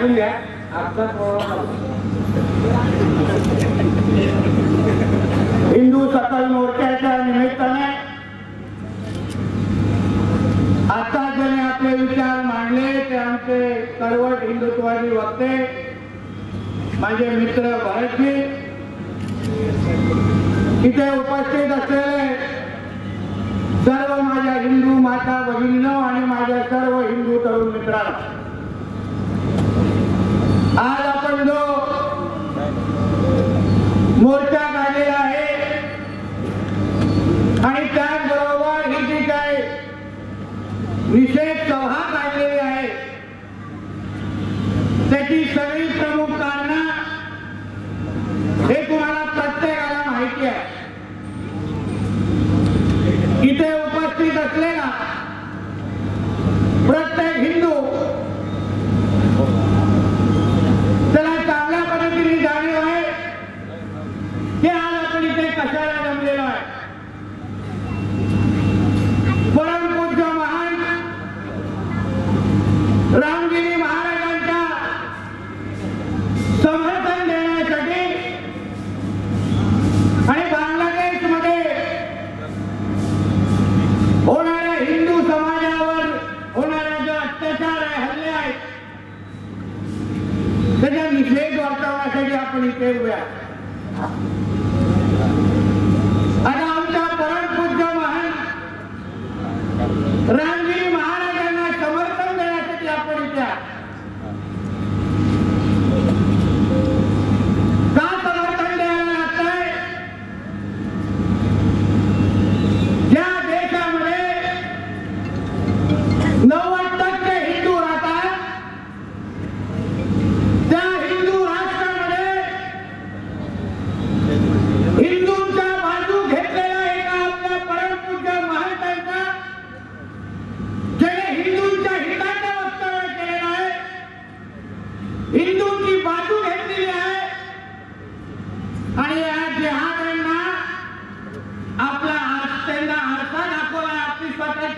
ऐकून घ्या. हिंदू सकल मोर्चाच्या निमित्ताने आता ज्याने आपले विचार मांडले ते आमचे कडवट हिंदुत्वादी वक्ते माझे मित्र भारतजी इथे उपस्थित असलेले सर्व माझ्या हिंदू माता भगिनी आणि माझ्या सर्व हिंदू तरुण मित्रांनो I don't know. आपण इथे उभ्या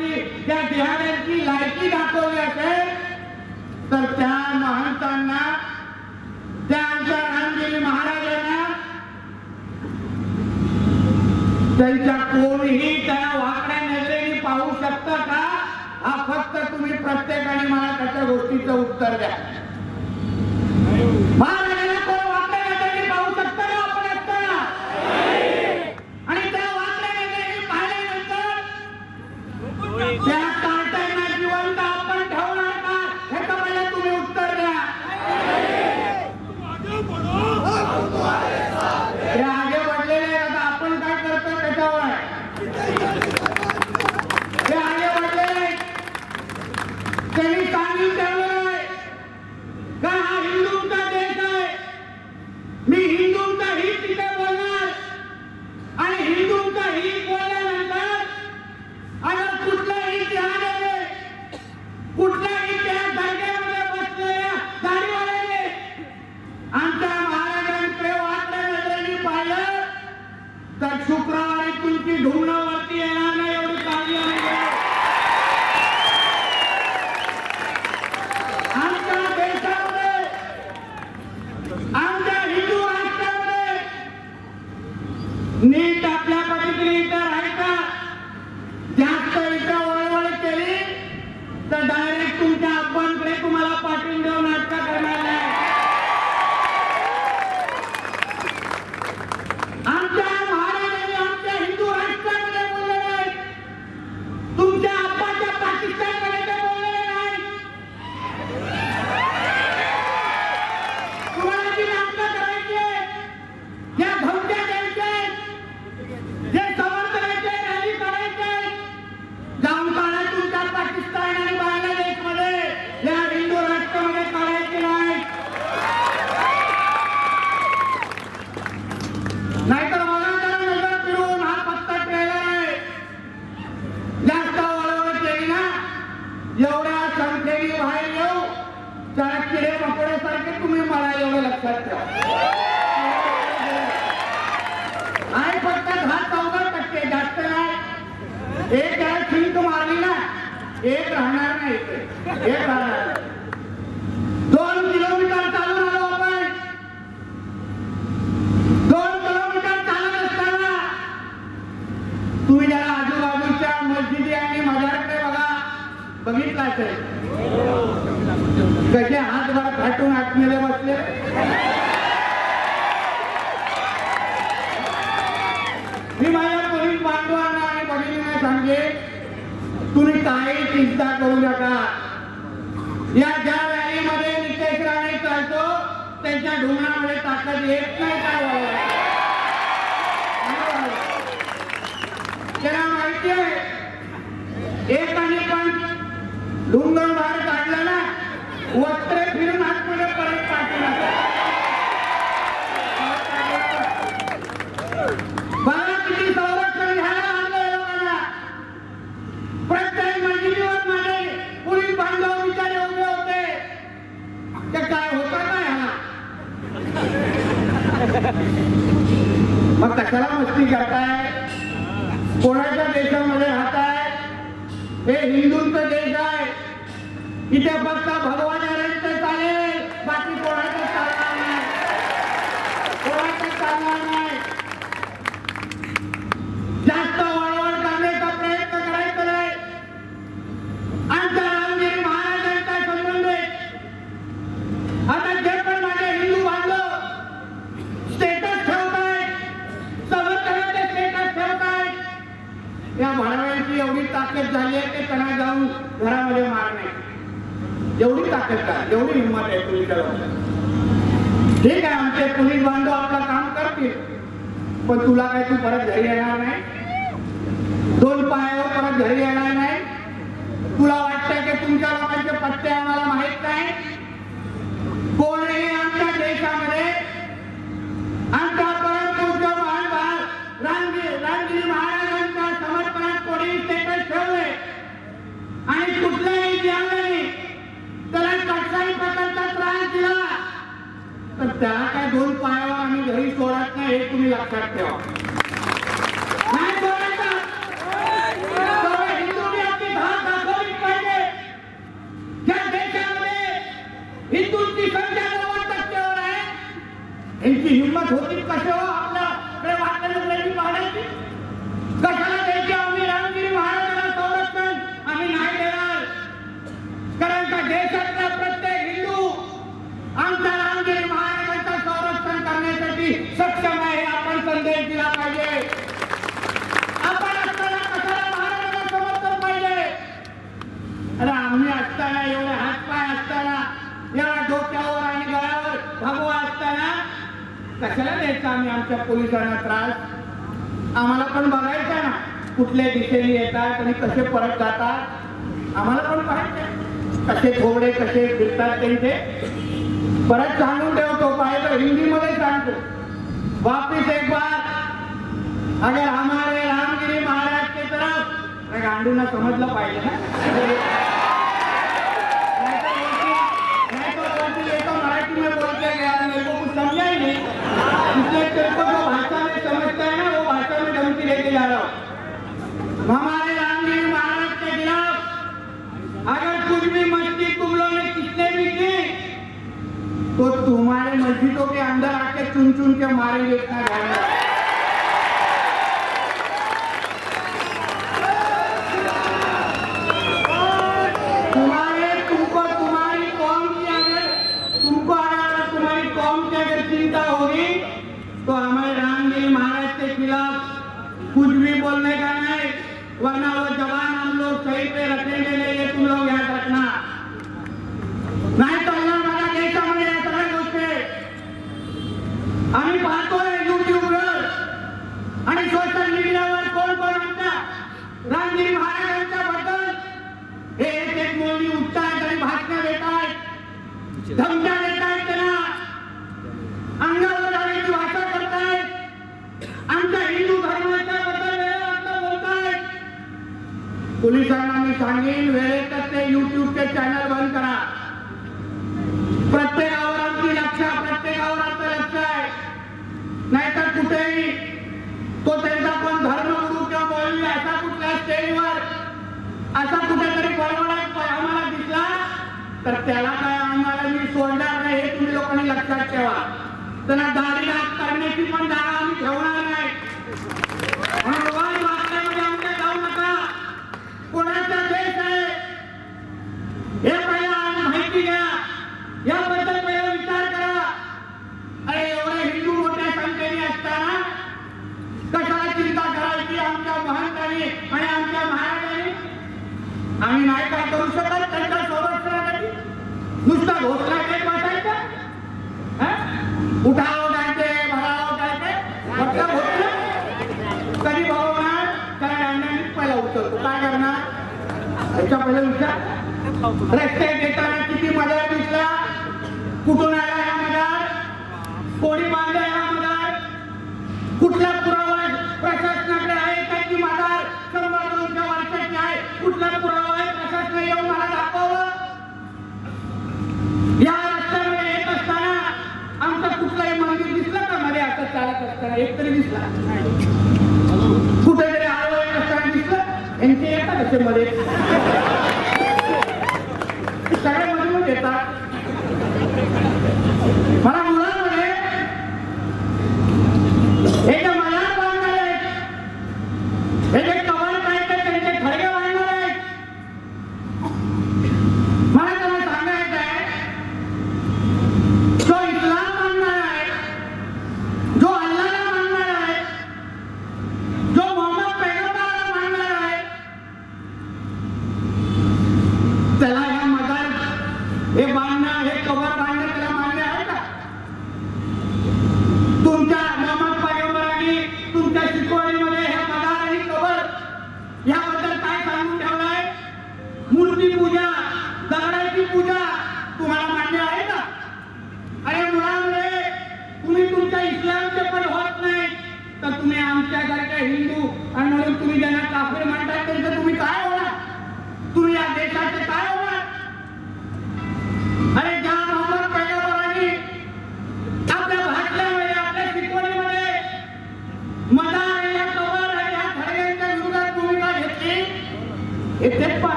देहाची त्या देहाऱ्यांची लायकी दाखवली असेल तर त्या महंतांना त्या आमच्या रामदेवी महाराजांना त्यांच्या कोणीही त्या वाकड्या नजरेने पाहू शकता का? हा फक्त तुम्ही प्रत्येकाने मला त्याच्या गोष्टीचं उत्तर द्या. कसे हात बघा फाटून आतमध्ये बसले. मी माझ्या पोलीस बांधवांना आणि भगिनींना सांगे तुम्ही काही चिंता करू नका. या ज्या रॅलीमध्ये नितेश राणे चालतो त्यांच्या ढुंगणामध्ये ताकद येत नाही काय व्हावं त्याला माहिती आहे एकाने पण ढुंगण भारत काढलं वस्त्रे फिरून आतमध्ये परत पाठवला बघा किती संरक्षण घ्यायला आणलंय लोकांना. प्रत्येक मस्जिदीवर माझे पोलीस बांधव उभे होते. ते काय होतं काय ह्याला मग कशाला मस्ती करताय? कोणाच्या देशामध्ये राहताय? हे हिंदूंचं देश आहे. इथे फक्त भगवानाचं चालेल बाकी कोणाचं चालणार नाही कोणाचं चालणार नाही जास्त वळवळ करण्याचा प्रयत्न करायचा नाही आमच्या रामगिरी महाराजांचा संबंध आहे आता जे पण माझे हिंदू बांधव स्टेटस ठेवतायत समर्थनाचे स्टेटस ठेवतायत या भाडव्यांची एवढी झाली आहे ते त्यांना जाऊन घरामध्ये मारणे एवढी ताकद का? एवढी हिंमत आहे पोलिसाला. ठीक आहे आमचे पोलीस बांधव आपलं काम करतील. पण तुला काय तू परत घरी येणार नाही? दोन पायावर परत घरी येणार नाही? तुला वाटतंय की तुमच्या लोकांचे पत्ते आम्हाला माहीत नाही? कोणही आमच्या देशामध्ये? आमच्या परमपूज्य महान भा- रामगिरी रामगिरी महाराजांच्या समर्पणात कोणी स्टेटस ठेवले आणि कुठल्याही ज्यावेळी त्याला कसाही प्रकारचा त्रास दिला तर त्याला काय दोन पायावर आम्ही घरी सोडत नाही हे तुम्ही लक्षात ठेवा नाही सोडायचं. सर्व हिंदूंनी आपली धाक दाखवलीच पाहिजे ज्या देशामध्ये हिंदूंची संख्या नव्वद टक्क्यावर आहे यांची हिंमत होती कसे हो आपल्याकडे वाटलेलं प्रेमी पाहण्याची कशाला द्यायची आम्ही रामगिरी महाराजांना संरक्षण आम्ही नाही देणार कारण का देशातला प्रत्येक हिंदू आमच्या रामगिरी महाराजांचं संरक्षण करण्यासाठी सक्षम आहे हे आपण संदेश दिला पाहिजे आपण असताना कशाला महाराजांना समर्थन पाहिजे अरे आम्ही असताना एवढे हातपाय असताना एवढ्या डोक्यावर आणि गळ्यावर भगवा असताना कशाला द्यायचा आम्ही आमच्या पोलिसांना त्रास? आम्हाला पण बघायचं ना कुठल्या दिशेने येतात आणि कसे परत जातात. आम्हाला पण पाहायचं कसे थोडे कसे फिरतात त्यांचे परत सांगून ठेवतो पाहिजे हिंदीमध्ये सांगतो. वापिस एक बार. अगर हमारे रामगिरी महाराज के तरफ. गांडूंना समजलं पाहिजे ना नहीं तो बोलती- नहीं तो बोलती, ये तो मराठी में बोल के गया मेरे को कुछ समझा ही नहीं इसलिए तेरे जो भाषा में समझता है ना वो भाषा में धमकी लेके जा रहा हूँ हमारे रामगिरी महाराज के खिलाफ अगर कुछ भी मस्ती तुम लोग ने किसने भी की तो तुम्हारे मस्जिदों के अंदर आके चुन चुन के मारे देखना जाएगा असा कुठेतरी बळबळत आम्हाला दिसला तर त्याला काय आम्हाला मी सोडणार नाही हे तुम्ही लोकांनी लक्षात ठेवा. त्यांना दाढी करण्याची पण दाळा आम्ही ठेवणार नाही. काय करणार? याच्या पहिले विचार. रस्ते घेताना किती मजा दिसला? कुठून आला या मदार कोणी बांधला या मदार कुठला पुरावा प्रशासनाकडे आहे त्यांची की मदार शंभर दोनशे वर्षाची आहे. कुठला पुरावा आहे प्रशासन येऊन मला दाखवलं या रस्त्यावर येत असताना आमचं कुठलंही मंदिर दिसलं का? मध्ये असं चालत असताना. एक तरी दिसला. यांचे येतात ते मध्ये सगळ्या मधून येतात. मला मुलांमध्ये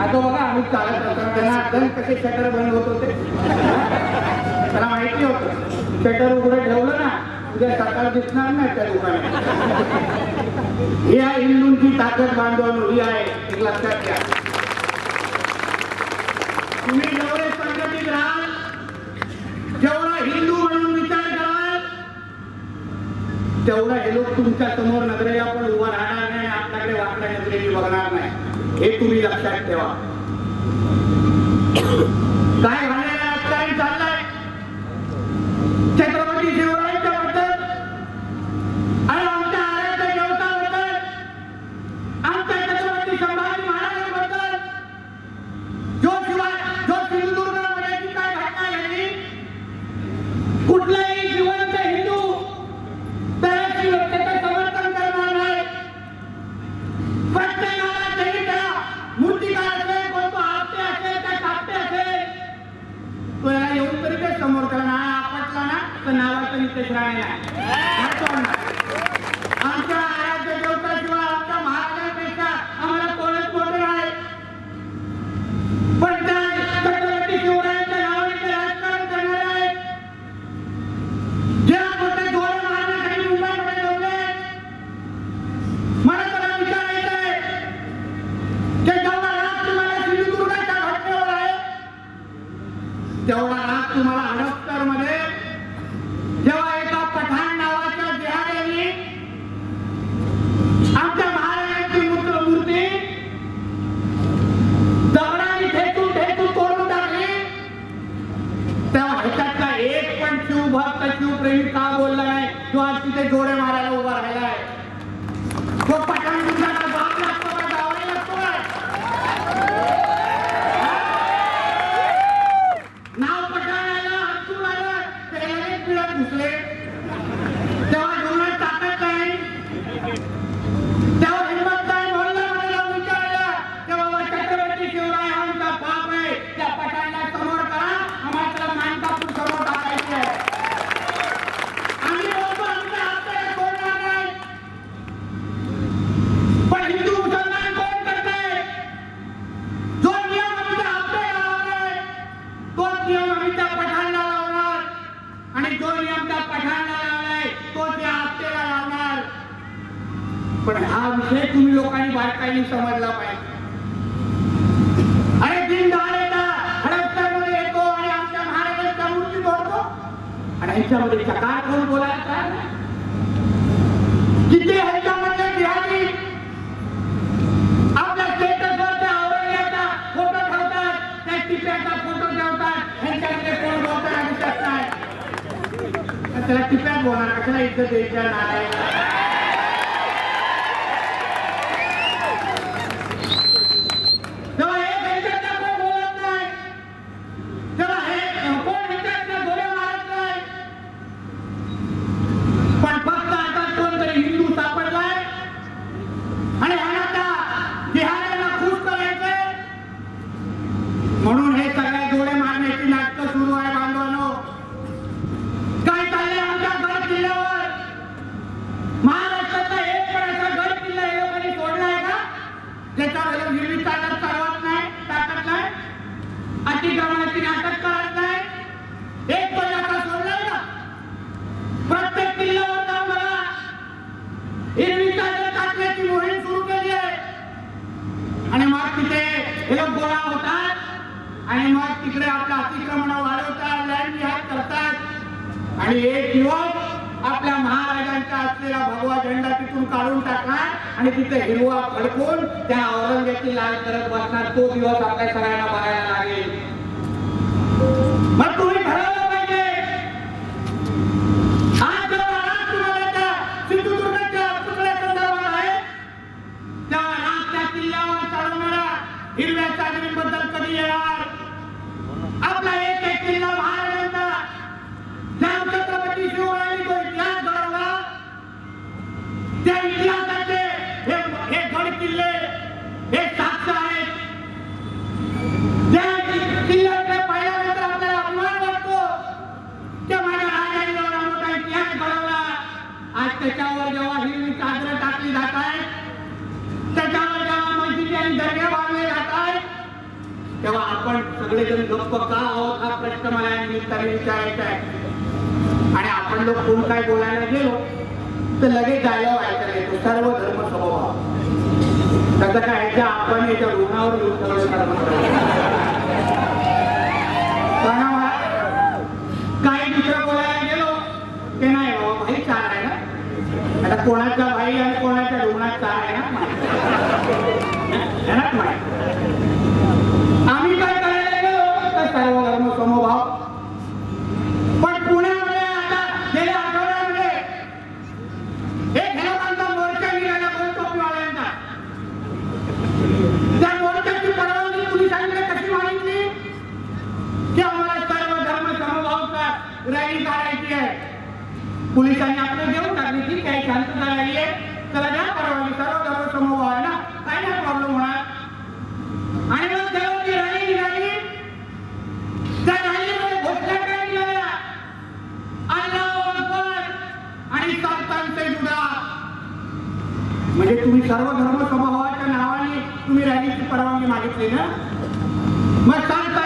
आता बघा आम्ही चालत असताना त्यांना दंड कसे शटर बंद होत होते? त्यांना माहिती होत शटर उघडं ठेवलं ना उद्या सकाळ दिसणार नाही त्या दुकानात. ही आहे हिंदूंची ताकद बांधवान उभी आहे. एक लक्षात घ्या. तुम्ही जेवढे संघटित राहाल जेवढा हिंदू म्हणून विचार कराल तेवढा हे लोक तुमच्यासमोर नगरेला पण उभा राहणार. हे तुम्ही लक्षात ठेवा. काय आणि तिथे हिरवा खडकून त्या औरंगाची लाल करत बसणार तो दिवस आपल्या सगळ्यांना बघायला लागेल. मग तुम्ही ठरवलं तेव्हा आपण सगळेजण गप्प का आहोत हा प्रश्न मला या निमित्ताने विचारायचा आहे. आणि आपण लोक कोण काय बोलायला गेलो तर लगेच जायला ऐकायला येतो सर्व धर्म स्वभाव. त्याचं काय ज्या आपण याच्या रुग्णावर येऊन सर्व काही दुसरं बोलायला गेलो ते नाही हो भाई चार आहे ना? आता कोणाचा भाई आणि कोणाच्या रुग्णात चार आहे ना? माहिती కార్యవర్గంలో సమోభావం पण पुण्यामध्ये आता गेल्या आठवड्यामध्ये एक घराबांचा मोर्चा निघाला गोलटोपीवाल्यांचा त्या मोर्चाची परवानगी पोलिसांकडे कशी मागितली? की आम्हाला सर्व धर्म समभावचा रॅली काढायची आहे. पोलिसांनी आपलं देऊन टाकली. ठीक आहे शांतता राहिली आहे. त्याला द्या परवानगी सर्व धर्म समभाव आहे ना? सर्व धर्म समभावाच्या नावाने तुम्ही रॅलीची परवानगी मागितली ना? मग काल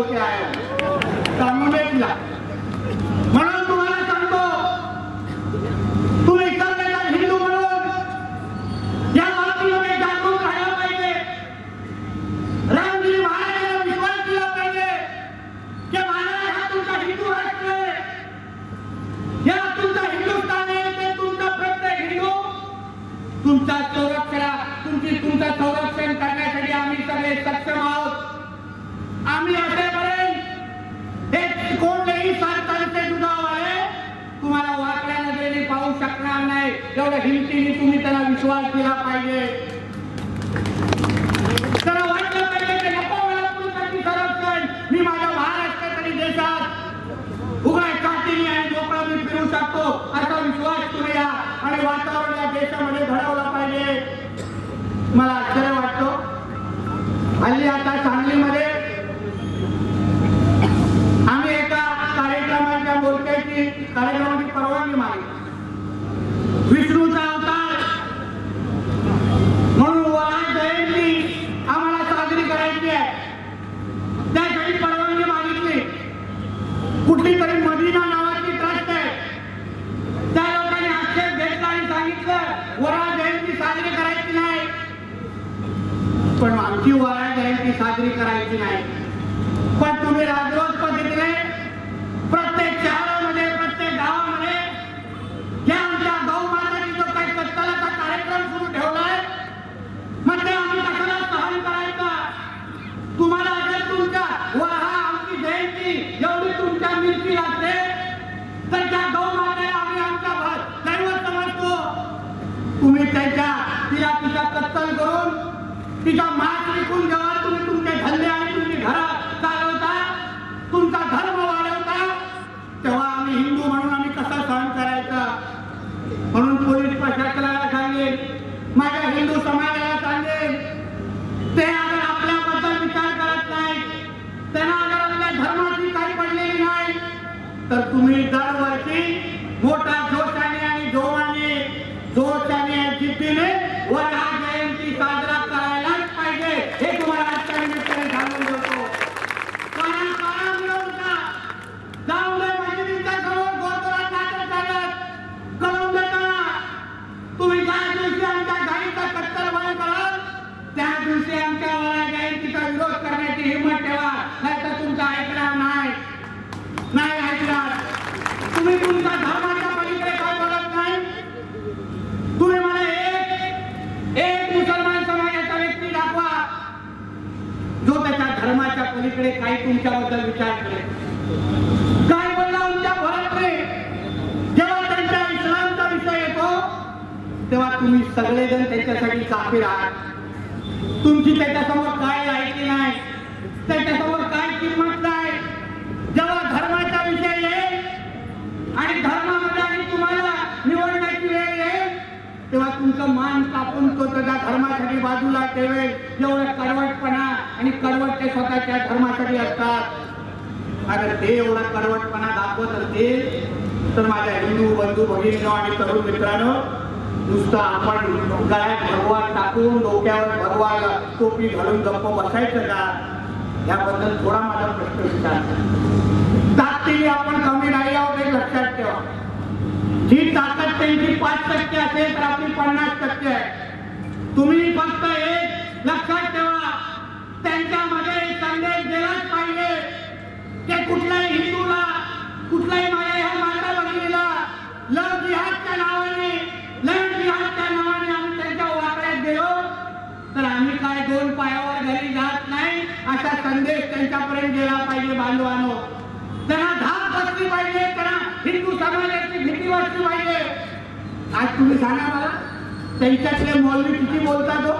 से जुदा बोल के आया हूँ सांगून दे नाही एवढ्या हिमतीने तुम्ही त्याला विश्वास दिला पाहिजे. त्याला वाटलं पाहिजे की नको मला संरक्षण. मी माझ्या महाराष्ट्रातरी देशात उघड्या काठीने आणि मोकळा मी फिरू शकतो असा विश्वास करूया आणि वातावरण या देशामध्ये घडवला पाहिजे. मला आश्चर्य वाटतो हल्ली आता सांगलीमध्ये आम्ही एका कार्यक्रमाच्या बोलक्याची कार्यक्रमाची परवानगी मागितली विष्णूचा अवतार म्हणून वराह जयंती आम्हाला साजरी करायची आहे त्यासाठी परवानगी मागितली कुठली तरी मदिना नावाची ट्रस्ट आहे त्या लोकांनी आक्षेप घेतला आणि सांगितलं वराह जयंती साजरी करायची नाही पण आमची वराह जयंती साजरी करायची नाही पण तुम्ही राजरोज पद्धतीने प्रत्येक शहरामध्ये प्रत्येक गावामध्ये या आमच्या गौमाताची जो काही कत्तलाचा कार्यक्रम सुरू ठेवलाय मग ते आम्ही कशाला सहन करायचा तुम्हाला जर तुमच्या वहा आमची जयंती एवढी तुमच्या मिरची लागते तर त्या गौमातेला आम्ही आमचा भा- दैवत समजतो तुम्ही त्यांच्या तिला तिचा कत्तल करून तिचा मास विकून जेव्हा तुम्ही तुमचे धंदे आणि तुमची घर चालवता. तुमचा धर्म वाढवता. तेव्हा आम्ही हिंदू म्हणून आम्ही कसा सहन करायचा? म्हणून पोलीस प्रशासनाला सांगेन माझ्या हिंदू समाजाला सांगेन ते अगर आपल्याबद्दल विचार करत नाही त्यांना अगर आपल्या धर्माची काही पडलेली नाही तर तुम्ही दरवर्षी मोठा जोशाने आणि जोमाने जोशाने आणि जिद्दीने वरहा जयंती साजरा करायलाच पाहिजे हे तुम्हाला आजच्या निमित्ताने सांगून देतो काना काना मिळवता जाऊ दे मशिदीच्या समोर गोरगोरात नाटक चालत कळवून देताना तुम्ही ज्या दिवशी आमच्या गाडीचा कट्टर बंद कराल त्या दिवशी आमच्या वरा जयंतीचा विरोध करण्याची हिंमत ठेवा नाही तर तुमचा ऐकणार नाही नाही ऐकणार तुम्ही तुमच्या धर्माच्या पलीकडे काय बोलत नाही तुम्ही मला एक एक मुसलमान समाजाचा व्यक्ती दाखवा जो त्याच्या धर्माच्या पलीकडे काही तुमच्याबद्दल विचार करेल काय बोलला आमच्या भरतने जेव्हा त्यांच्या इस्लामचा विषय येतो तेव्हा तुम्ही सगळेजण त्याच्यासाठी काफीर आहात तुमची त्याच्यासमोर काय लायकी नाही? त्याच्यासमोर काय किंमत नाही जेव्हा धर्माचा विषय येईल आणि धर्मामध्ये आणि तुम्हाला निवडण्याची वेळ येईल तेव्हा तुमचं मान कापून तो त्याच्या धर्मासाठी बाजूला ठेवेल. एवढं कडवटपणा आणि कडवट ते स्वतःच्या धर्मासाठी असतात. अगर ते एवढा कडवटपणा दाखवत असतील तर माझ्या हिंदू बंधू भगिनीनो आणि तरुण मित्रांनो नुसतं आपण गळ्यात भगवान टाकून डोक्यावर भगवान टोपी घालून गप्प बसायचं का? याबद्दल थोडा माझा प्रश्न विचार. ताकदीने आपण कमी नाही आहोत हे लक्षात ठेवा. ही ताकद त्यांची पाच टक्के असेल तर आपली पन्नास टक्के आहे. तुम्ही फक्त एक लक्षात ठेवा. त्यांच्यामध्ये संदेश दिलाच पाहिजे. ते कुठल्याही हिंदूला कुठल्याही माझ्या ह्या माता भगिनीला लव जिहादच्या नावाने लव जिहादच्या नावाने आम्ही त्यांच्या वाकड्यात गेलो तर आम्ही काय दोन पायावर घरी जात नाही असा संदेश त्यांच्यापर्यंत गेला पाहिजे बांधवानो. त्यांना धाक बसली पाहिजे त्यांना हिंदू समाजाची भीती वाटली पाहिजे. आज तुम्ही सांगा मला त्यांच्यातले मौलवी किती बोलतात हो?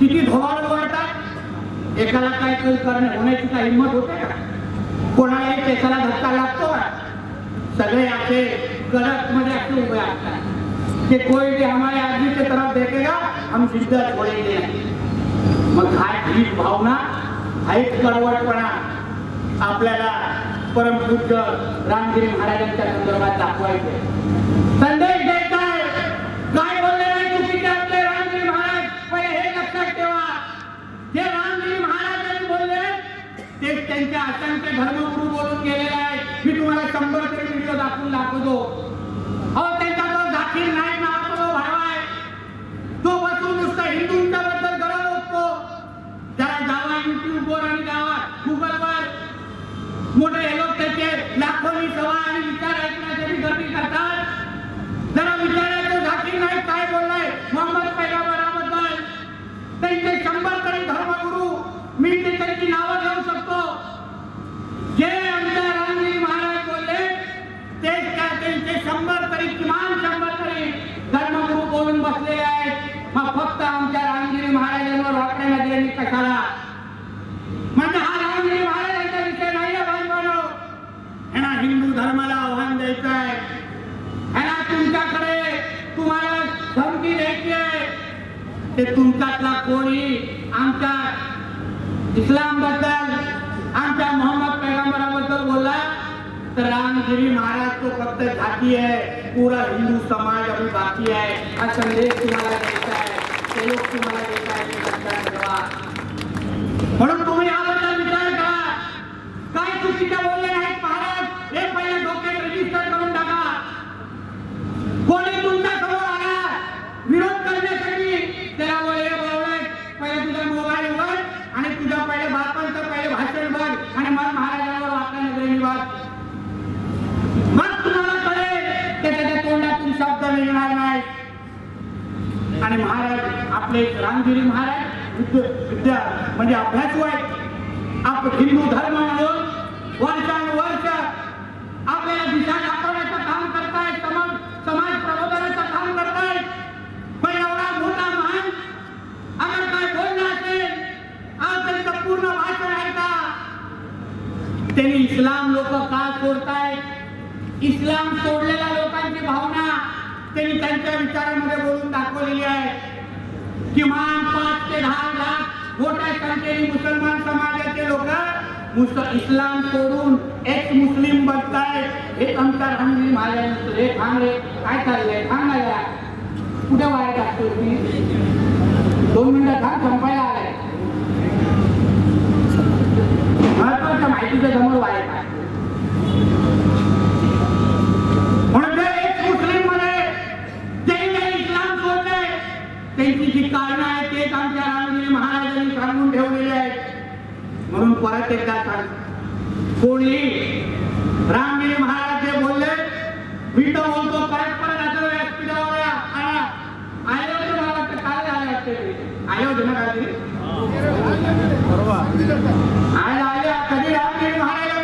किती धोवाड वाढतात? एकाला काय काही करणे होण्याची काय हिंमत होते का? कोणालाही केसाला धक्का लागतो सगळे असे कडकमध्ये असे उभे असतात. कि कोई भी हमारे आदमी की तरफ देखेगा हम शिद्दत छोड़ेंगे नहीं मग काय ही भावना? ऐक कळवटपणा कडवटपणा आपल्याला परमपूज्य रामगिरी महाराजांच्या संदर्भात दाखवायचे. संदेश द्यायचा काय बोलले नाही चुकीचे आपले रामगिरी महाराज? पहिले हे लक्षात ठेवा. जे रामगिरी महाराजांनी बोलले ते त्यांच्या असंख्य धर्मगुरु बोलून गेलेले आहेत. मी तुम्हाला शंभर तरी व्हिडिओ दाखवून दाखवतो अहो त्यांचा तो झाकीर नाईक नावाचा जो भावा आहे तो बसून नुसतं हिंदूंच्या बद्दल गरज असतो जरा जावा युट्यूबवर आणि जावा गुगलवर मोठे हे लोक त्याचे लाखोनी सभा आणि विचार ऐकण्यासाठी गर्दी करतात जरा विचारायचं झाकीर नाईक काय बोललाय मोहम्मद पैगंबराबद्दल त्यांचे शंभर तरी धर्मगुरू मी ते त्यांची नावं घेऊ शकतो जे आमच्या रामगिरी महाराज बोलले तेच काय त्यांचे शंभर तरी किमान शंभर तरी धर्मगुरू बोलून बसलेले आहेत मग फक्त आमच्या रामगिरी महाराजांवर वाकड्या नजरेने कशाला म्हणजे हा रामगिरी महाराजांचा विषय नाही आहे बांधवानो ह्यांना हिंदू धर्माला आव्हान द्यायचं आहे ह्यांना तुमच्याकडे तुम्हाला धमकी द्यायची आहे ते तुमच्यातला कोणी आमच्या इस्लामबद्दल आमच्या मोहम्मद पैगंबराबद्दल बोलला तर रामगिरी महाराज तो फक्त झाकी आहे पुरा हिंदू समाज अभी बाकी आहे. हा संदेश तुम्हाला द्यायचा आहे ते लोक तुम्हाला द्यायचा आहे म्हणून तुम्ही याबद्दल विचार करा. काय चुकीच्या बोलले नाहीत महाराज हे पहिले डोक्यात रजिस्टर करून टाका कोणी तुमच्यासमोर आला विरोध करण्यासाठी त्याला बोले बोलवाय पहिले तुझा मोबाईल उघड आणि तुझ्या पहिले बापांचं पहिले भाषण बघ आणि मग महाराजांवर वाकड्या नजरेने बघ. मग तुम्हाला कळेल ते त्याच्या तोंडातून शब्द निघणार नाही. आणि महाराज आपले रामगिरी महाराज विद्या म्हणजे अभ्यासू आहेत. आप हिंदू धर्म म्हणून वर्षानुवर्ष आपल्याला दिशा दाखवण्याचं काम करतायत समाज समाज प्रबोधनाचं काम करतायत पण एवढा मोठा महान अगर काय बोलला असेल आज त्यांचं पूर्ण भाषण ऐका त्यांनी इस्लाम लोक का सोडतायत? इस्लाम सोडलेल्या लोकांची भावना त्यांनी त्यांच्या विचारामध्ये बोलून दाखवलेली आहे. किमान पाच ते दहा लाख मोठ्या संख्येने मुसलमान समाजाचे लोक इस्लाम सोडून एक मुस्लिम बनतायत. हे अंतर रामगिरी महाराजांचं हे थांब रे. काय चाललंय? थांब ना कुठे वाया टाकतो तुम्ही? दोन मिनिटं थांब संपायला आहे समोर म्हणजे म्हणे त्यांची जी आमच्या महाराजांनी सांगून ठेवलेले आहेत. म्हणून परत एकदा सांग. कोणी रामगिरी महाराज जे बोलले मी तर बोलतो परत परत असं व्यासपीठावर काय झालं अयोध्या कधी राम महाराज